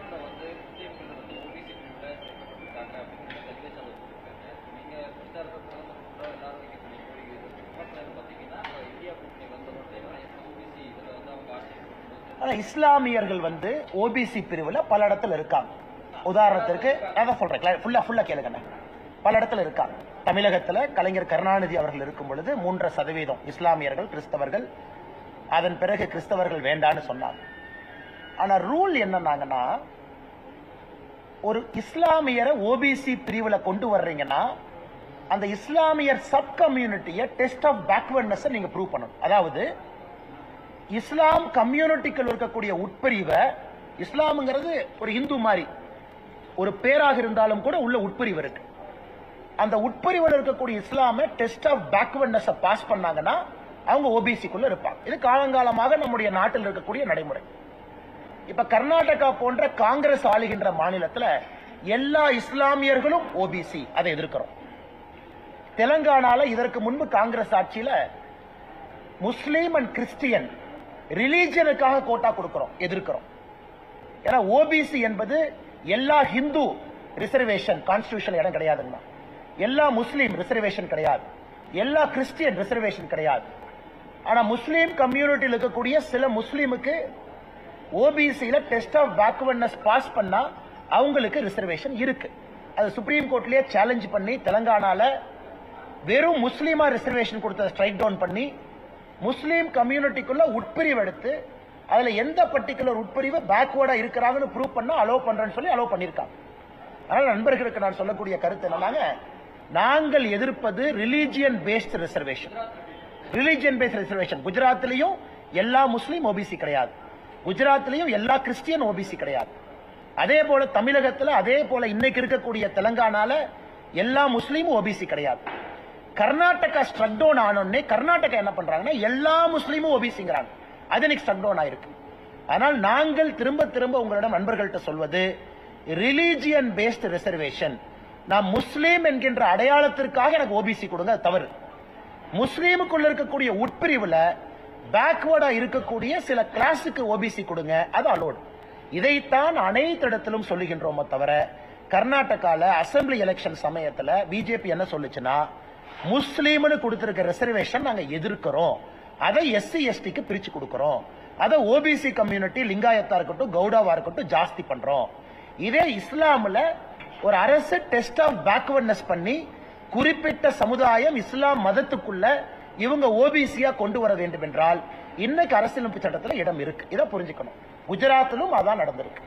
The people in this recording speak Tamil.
குஜராத்ல வந்து முஸ்லீம்கள் வந்து ஓபிசி பிரிவுல சேர்க்கப்பட்டிருக்காங்க அப்படின்னு சர்வேஸ் அவர் சொல்லியிருக்காங்க நீங்க பிரச்சாரத்தை பிரதமர் கூட எல்லாரும் வைக்க சொல்லி கோரிக்கை பக்கத்துல பார்த்தீங்கன்னா இந்தியா கூட்டணி வந்த உடனே ஓபிசி இதுல வந்து அவங்க ஆட்சி கொண்டு வந்து ஆனா இஸ்லாமியர்கள் வந்து ஓபிசி பிரிவுல பல இடத்துல இருக்காங்க. உதாரணத்திற்கு அதான் சொல்றேன் ஃபுல்லா ஃபுல்லா கேளுங்க பல இடத்துல இருக்காங்க. தமிழகத்துல கலைஞர் கருணாநிதி அவர்கள் இருக்கும் பொழுது மூன்றரை சதவீதம் இஸ்லாமியர்கள் கிறிஸ்தவர்கள். அதன் பிறகு கிறிஸ்தவர்கள் வேண்டான்னு சொன்னாங்க. ஆனா ரூல் என்னன்னாங்கன்னா ஒரு இஸ்லாமியரை ஓபிசி பிரிவுல கொண்டு வர்றீங்கன்னா அந்த இஸ்லாமியர் சப் கம்யூனிட்டியை டெஸ்ட் ஆஃப் பேக்வர்ட்னஸ் நீங்க ப்ரூவ் பண்ணணும். அதாவது இஸ்லாம் கம்யூனிட்டிக்குள் இருக்கக்கூடிய உட்பிரிவை இஸ்லாம்ங்கிறது ஒரு இந்து மாதிரி ஒரு பேராக இருந்தாலும் கூட உள்ள உட்பிரிவு இருக்கு. அந்த உட்பிரிவில் இருக்கக்கூடிய இஸ்லாமை டெஸ்ட் ஆஃப் பேக்வர்ட்னஸ் பாஸ் பண்ணாங்கன்னா அவங்க ஓபிசிக்குள்ள இருப்பாங்க. இது காலங்காலமாக நம்முடைய நாட்டில் இருக்கக்கூடிய நடைமுறை. இப்ப கர்நாடகா போன்ற காங்கிரஸ் ஆளுகின்ற மாநிலத்துல எல்லா இஸ்லாமியர்களும் ஓபிசி அதை எதிர்க்கிறோம். தெலங்கானால இதற்கு முன்பு காங்கிரஸ் ஆட்சியில முஸ்லீம் அண்ட் கிறிஸ்டியன் ரிலீஜனுக்காக கோட்டா கொடுக்கிறோம் எதிர்க்கிறோம். ஏன்னா ஓபிசி என்பது எல்லா ஹிந்து ரிசர்வேஷன் கான்ஸ்டியூஷன் இடம் கிடையாதுங்கண்ணா. எல்லா முஸ்லீம் ரிசர்வேஷன் கிடையாது. எல்லா கிறிஸ்டியன் ரிசர்வேஷன் கிடையாது. ஆனா முஸ்லீம் கம்யூனிட்டியில் இருக்கக்கூடிய சில முஸ்லீமுக்கு ஓபிசியில் டெஸ்ட் ஆஃப் பேக்வர்ட்னஸ் பாஸ் பண்ணால் அவங்களுக்கு ரிசர்வேஷன் இருக்கு. அது சுப்ரீம் கோர்ட்லேயே சேலஞ்ச் பண்ணி தெலங்கானாவில் வெறும் முஸ்லீமாக ரிசர்வேஷன் கொடுத்த ஸ்ட்ரைக் டவுன் பண்ணி முஸ்லீம் கம்யூனிட்டிக்குள்ளே உட்பிரிவு எடுத்து அதில் எந்த பர்டிகுலர் உட்பிரிவு பேக்வேர்டாக இருக்கிறாங்கன்னு ப்ரூவ் பண்ணால் அலோவ் பண்ணுறேன்னு சொல்லி அலோவ் பண்ணியிருக்காங்க. அதனால் நண்பர்களுக்கு நான் சொல்லக்கூடிய கருத்து என்னன்னாங்க நாங்கள் எதிர்ப்பது religion based reservation religion based reservation குஜராத்லயும் எல்லா முஸ்லீம் ஓபிசி கிடையாது. குஜராத்லயும் எல்லா கிறிஸ்டியன் ஓபிசி கிடையாது. அதே போல தமிழகத்துல அதே போல இன்னைக்கு இருக்கக்கூடிய தெலங்கானால எல்லா முஸ்லீமும் ஓபிசி கிடையாது. கர்நாடகா ஸ்ட்ரக் டவுன் ஆனோடனே கர்நாடகா என்ன பண்றாங்கன்னா எல்லா முஸ்லீமும் ஓபிசிங்கிறாங்க. அது இன்னைக்கு ஸ்ட்ரக் டவுன் ஆயிருக்கு. ஆனால் நாங்கள் திரும்ப திரும்ப உங்களிடம் நண்பர்கள்ட்ட சொல்வது ரிலீஜியன் பேஸ்ட் ரிசர்வேஷன் நான் முஸ்லீம் என்கின்ற அடையாளத்திற்காக எனக்கு ஓபிசி கொடுங்க தவறு. முஸ்லீமுக்குள்ள இருக்கக்கூடிய உட்பிரிவுல பேக்வர்டா இருக்கக்கூடிய சில கிளாஸுக்கு ஓபிசி கொடுங்க அது அலோடு இதைத்தான் அனைத்து இடத்திலும் சொல்லுகின்றோமோ தவிர கர்நாடகாவில் அசெம்பிளி எலெக்ஷன் சமயத்தில் பிஜேபி என்ன சொல்லுச்சுன்னா முஸ்லீம்னு கொடுத்துருக்க ரிசர்வேஷன் நாங்கள் எதிர்க்கிறோம். அதை எஸ்சி எஸ்டிக்கு பிரித்து கொடுக்குறோம். அதை ஓபிசி கம்யூனிட்டி லிங்காயத்தா இருக்கட்டும் கவுடாவா இருக்கட்டும் ஜாஸ்தி பண்றோம். இதே இஸ்லாம்ல ஒரு அரசு டெஸ்ட் ஆஃப் பேக்வர்ட்னஸ் பண்ணி குறிப்பிட்ட சமுதாயம் இஸ்லாம் மதத்துக்குள்ள இவங்க ஓபிசியா கொண்டு வர வேண்டும் என்றால் இன்னைக்கு அரசியலமைப்பு சட்டத்தில் இடம் இருக்கு. இதை புரிஞ்சுக்கணும். குஜராத்திலும் அதான் நடந்திருக்கு.